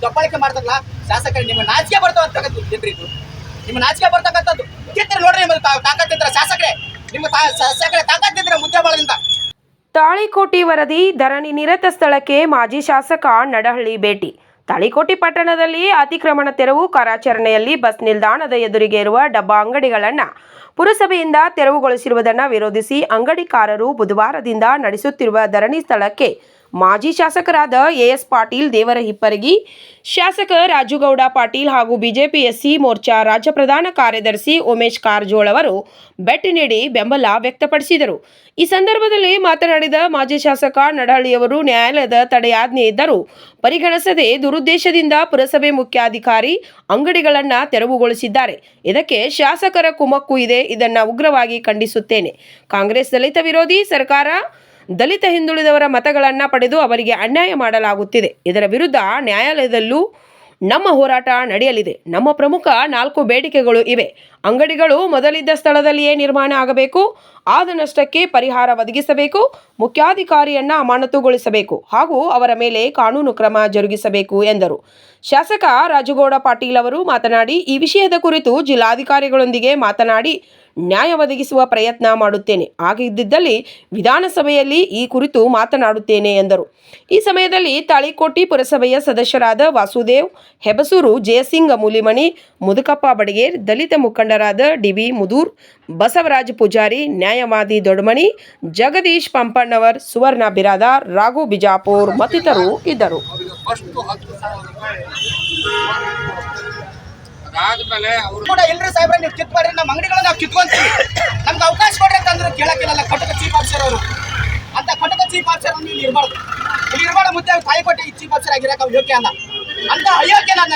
ದಬ್ಬಾಳಿಕೆ ಮಾಡ್ತಾರಲ್ಲ, ಶಾಸಕರು, ನಿಮ್ಮ ನಾಚಿಕೆ ಬರ್ತಕ್ಕಂಥದ್ದು ಏನ್ರಿ ಇದು ನಿಮ್ಮ ನಾಚಿಕೆ ಬರ್ತಕ್ಕಂಥದ್ದು ಕಿತ್ತರೆ ನೋಡ್ರಿ ನಿಮ್ಮ ತಾ- ತಾಕತ್ತಿದ್ರ ಶಾಸಕರೇ. ನಿಮ್ಮ ಶಾಸಕರೇ ತಾಕತ್ತಿದ್ರ ಮುದ್ದೆ ಬಳದಿಂದ. ತಾಳಿಕೋಟಿ ವರದಿ ಧರಣಿ ನಿರತ ಸ್ಥಳಕ್ಕೆ ಮಾಜಿ ಶಾಸಕ ನಡಹಳ್ಳಿ ಭೇಟಿ. ತಾಳಿಕೋಟಿ ಪಟ್ಟಣದಲ್ಲಿ ಅತಿಕ್ರಮಣ ತೆರವು, ಕಾರ್ಯಾಚರಣೆಯಲ್ಲಿ ಬಸ್ ನಿಲ್ದಾಣದ ಎದುರಿಗೆ ಇರುವ ಡಬ್ಬಾ ಅಂಗಡಿಗಳನ್ನು ಪುರಸಭೆಯಿಂದ ತೆರವುಗೊಳಿಸಿರುವುದನ್ನು ವಿರೋಧಿಸಿ ಅಂಗಡಿಕಾರರು ಬುಧವಾರದಿಂದ ನಡೆಸುತ್ತಿರುವ ಧರಣಿ ಸ್ಥಳಕ್ಕೆ ಮಾಜಿ ಶಾಸಕರಾದ ಎಎಸ್ ಪಾಟೀಲ್, ದೇವರ ಹಿಪ್ಪರಗಿ, ಶಾಸಕ ರಾಜುಗೌಡ ಪಾಟೀಲ್ ಹಾಗೂ ಬಿಜೆಪಿ ಎಸ್ಸಿ ಮೋರ್ಚಾ ರಾಜ್ಯ ಪ್ರಧಾನ ಕಾರ್ಯದರ್ಶಿ ಉಮೇಶ್ ಕಾರಜೋಳ್ ಅವರು ಭೇಟಿ ನೀಡಿ ಬೆಂಬಲ ವ್ಯಕ್ತಪಡಿಸಿದರು. ಈ ಸಂದರ್ಭದಲ್ಲಿ ಮಾತನಾಡಿದ ಮಾಜಿ ಶಾಸಕ ನಡಹಳ್ಳಿಯವರು ನ್ಯಾಯಾಲಯದ ತಡೆಯಾಜ್ಞೆ ಇದ್ದರೂ ಪರಿಗಣಿಸದೆ ದುರುದ್ದೇಶದಿಂದ ಪುರಸಭೆ ಮುಖ್ಯಾಧಿಕಾರಿ ಅಂಗಡಿಗಳನ್ನು ತೆರವುಗೊಳಿಸಿದ್ದಾರೆ. ಇದಕ್ಕೆ ಶಾಸಕರ ಕುಮಕ್ಕು ಇದೆ, ಇದನ್ನು ಉಗ್ರವಾಗಿ ಖಂಡಿಸುತ್ತೇನೆ. ಕಾಂಗ್ರೆಸ್ ದಲಿತ ವಿರೋಧಿ ಸರ್ಕಾರ ದಲಿತ ಹಿಂದುಳಿದವರ ಮತಗಳನ್ನು ಪಡೆದು ಅವರಿಗೆ ಅನ್ಯಾಯ ಮಾಡಲಾಗುತ್ತಿದೆ. ಇದರ ವಿರುದ್ಧ ನ್ಯಾಯಾಲಯದಲ್ಲೂ ನಮ್ಮ ಹೋರಾಟ ನಡೆಯಲಿದೆ. ನಮ್ಮ ಪ್ರಮುಖ ನಾಲ್ಕು ಬೇಡಿಕೆಗಳು ಇವೆ. ಅಂಗಡಿಗಳು ಮೊದಲಿದ್ದ ಸ್ಥಳದಲ್ಲಿಯೇ ನಿರ್ಮಾಣ ಆಗಬೇಕು. ಆದ ನಷ್ಟಕ್ಕೆ ಪರಿಹಾರ ಒದಗಿಸಬೇಕು. ಮುಖ್ಯಾಧಿಕಾರಿಯನ್ನ ಅಮಾನತುಗೊಳಿಸಬೇಕು. ಹಾಗೂ ಅವರ ಮೇಲೆ ಕಾನೂನು ಕ್ರಮ ಜರುಗಿಸಬೇಕು ಎಂದರು. ಶಾಸಕ ರಾಜುಗೌಡ ಪಾಟೀಲ್ ಅವರು ಮಾತನಾಡಿ, ಈ ವಿಷಯದ ಕುರಿತು ಜಿಲ್ಲಾಧಿಕಾರಿಗಳೊಂದಿಗೆ ಮಾತನಾಡಿ ನ್ಯಾಯ ಒದಗಿಸುವ ಪ್ರಯತ್ನ ಮಾಡುತ್ತೇನೆ. ಆಗಿದ್ದಲ್ಲಿ ವಿಧಾನಸಭೆಯಲ್ಲಿ ಈ ಕುರಿತು ಮಾತನಾಡುತ್ತೇನೆ ಎಂದರು. ಈ ಸಮಯದಲ್ಲಿ ತಾಳಿಕೋಟಿ ಪುರಸಭೆಯ ಸದಸ್ಯರಾದ ವಾಸುದೇವ್, ಹೆಬಸೂರು ಜಯಸಿಂಗ ಮೂಲಿಮಣಿ, ಮುದುಕಪ್ಪ ಬಡಗೇರ್, ದಲಿತ ಮುಖಂಡರಾದ ಡಿಬಿ ಮುದೂರ್, ಬಸವರಾಜ ಪೂಜಾರಿ, ನ್ಯಾಯವಾದಿ ದೊಡ್ಮಣಿ, ಜಗದೀಶ್ ಪಂಪಣ್ಣವರ್, ಸುವರ್ಣ ಬಿರಾದಾರ್ ರಾಘು ಬಿಜಾಪುರ್ ಮತ್ತಿತರರು ಇದ್ದರು. ಅದಾದ್ಮೇಲೆ ಅವರು ಕೂಡ ಇಲ್ರಿ ಸಾಹೇಬ್ರ, ನೀವು ಕಿತ್ ನಮ್ಮ ಅಂಗಡಿಗಳನ್ನ ನಾವು ಕಿತ್ಕೊಂತೀವಿ. ನಮ್ಗೆ ಅವಕಾಶ ಕೊಡ್ರಿ ಅಂತಂದ್ರೆ ಕೇಳಕ್ಕಿಲ್ಲ ಕಟಕ ಚೀಫ್ ಆಫೀಸರ್ ಅವರು. ಅಂತ ಕಟಕ ಚೀಫ್ ಆಫೀಸರ್ ಇಲ್ಲಿ ಇರಬಾರ್ದು. ಇಲ್ಲಿ ಇರಬಾರ್ದು ಮುದ್ದೆ ಕೊಟ್ಟು ಈ ಚೀಫ್ ಆಫೀಸರ್ ಆಗಿರಕ್ಕೆ ಅವ್ರು ಯೋಗ್ಯ ಅಲ್ಲ. ಅಂತ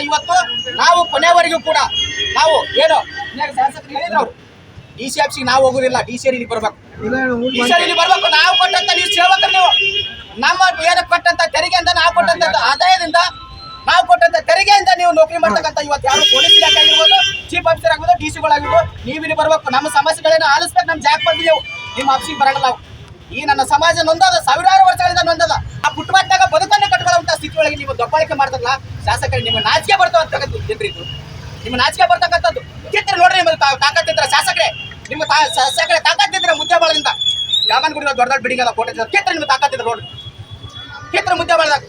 ಇವತ್ತು. ನಾವು ಕೊನೆವರೆಗೂ ಕೂಡ ನಾವು ಏನು ಹೇಳಿದ್ರು ಅವರು. ಡಿ ಸಿ ಆಫೀಸಿಗೆ ನಾವು ಹೋಗೋದಿಲ್ಲ, ಡಿ ಸಿ ಇಲ್ಲಿ ಬರ್ಬೇಕು. ಡಿ ಇಲ್ಲಿ ಬರ್ಬೇಕು, ನಾವು ಕೊಟ್ಟಂತ ನೀವು ಸೇವಕರು ನೀವು. ನಮ್ಮ ಏನಕ್ಕೆ ಕೊಟ್ಟಂತ ತೆರಿಗೆಯಿಂದ ನಾವು ಕೊಟ್ಟಂತ ಆದಾಯದಿಂದ ನಾವು ಕೊಟ್ಟಂತ ತೆರಿಗೆಯಿಂದ ನೀವು ನೌಕರಿ ಮಾಡ್ತಕ್ಕಂಥ ಇವತ್ತು ಯಾರು ಪೊಲೀಸ್ ಇಲಾಖೆ ಆಗಿರ್ಬೋದು ಚೀಫ್ ಆಫೀಸರ್ ಆಗ್ಬೋದು ಡಿ ಸಿಗಳಾಗಿರ್ಬೋದು ನೀವು ಇಲ್ಲಿ ಬರ್ಬೇಕು. ನಮ್ಮ ಸಮಸ್ಯೆಗಳನ್ನ ಆಲಿಸ್ಬೇಕು. ನಮ್ಮ ಜಾಗ ಬಂದಿದ್ದೆವು ನಿಮ್ಮ ಆಫೀಸಿಗೆ ಬರಲ್ಲ ನಾವು ಈ ನನ್ನ ಸಮಾಜ ನೊಂದದ, ಸಾವಿರಾರು ವರ್ಷಗಳಿಂದ ನೊಂದದ. ಆ ಪುಟ್ಪಾಟ್ನಾಗ ಬದುಕನ್ನು ಕಟ್ಕೊಳ್ಳುವಂತ ಸ್ಥಿತಿ ಒಳಗೆ ನೀವು ದಬ್ಬಾಳಿಕೆ ಮಾಡ್ತಾರಲ್ಲ, ಶಾಸಕರು, ನಿಮ್ಮ ನಾಚಿಕೆ ಬರ್ತಾವ ಅಂತಕ್ಕಂಥ ಇದು. ನಿಮ್ಮ ನಾಚಿಕೆ ಬರ್ತಕ್ಕಂಥದ್ದು. ಕಿತ್ತರೆ ನೋಡ್ರಿ ನಿಮ್ಮ ತಾ- ತಾಕತ್ತಿದ್ರ ಶಾಸಕರೇ. ನಿಮ್ಮ ಶಾಸಕರೇ ತಾಕತ್ತಿದ್ರ ಮುದ್ದೆ ಬಳದಿಂದ ಜಾಮನ್ ಗುಡಿ ದೊಡ್ಡ ದೊಡ್ಡ ಬಿಡಿಗೆಲ್ಲ ಕೋಟೆ ಕಿತ್ತರೆ ನಿಮ್ಮ ತಾಕತ್ತಿದ್ರೆ ನೋಡ್ರಿ. ಕಿತ್ತರೆ ಮುದ್ದೆ ಬಳದಾಗ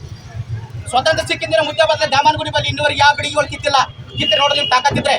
ಸ್ವತಂತ್ರ ಸಿಕ್ಕಿದ್ರೆ ಮುದ್ದೆ ಬದಲ ದಾಮನಗುಡಿ ಬಲ್ಲಿ ಇನ್ನೂವರೆಗೆ ಯಾವ ಬಿಡಿಗೆ ಕಿತ್ತಿಲ್ಲ ಕಿತ್ತ ನೋಡೋದು ತಾಕತ್ತಿದ್ರೆ.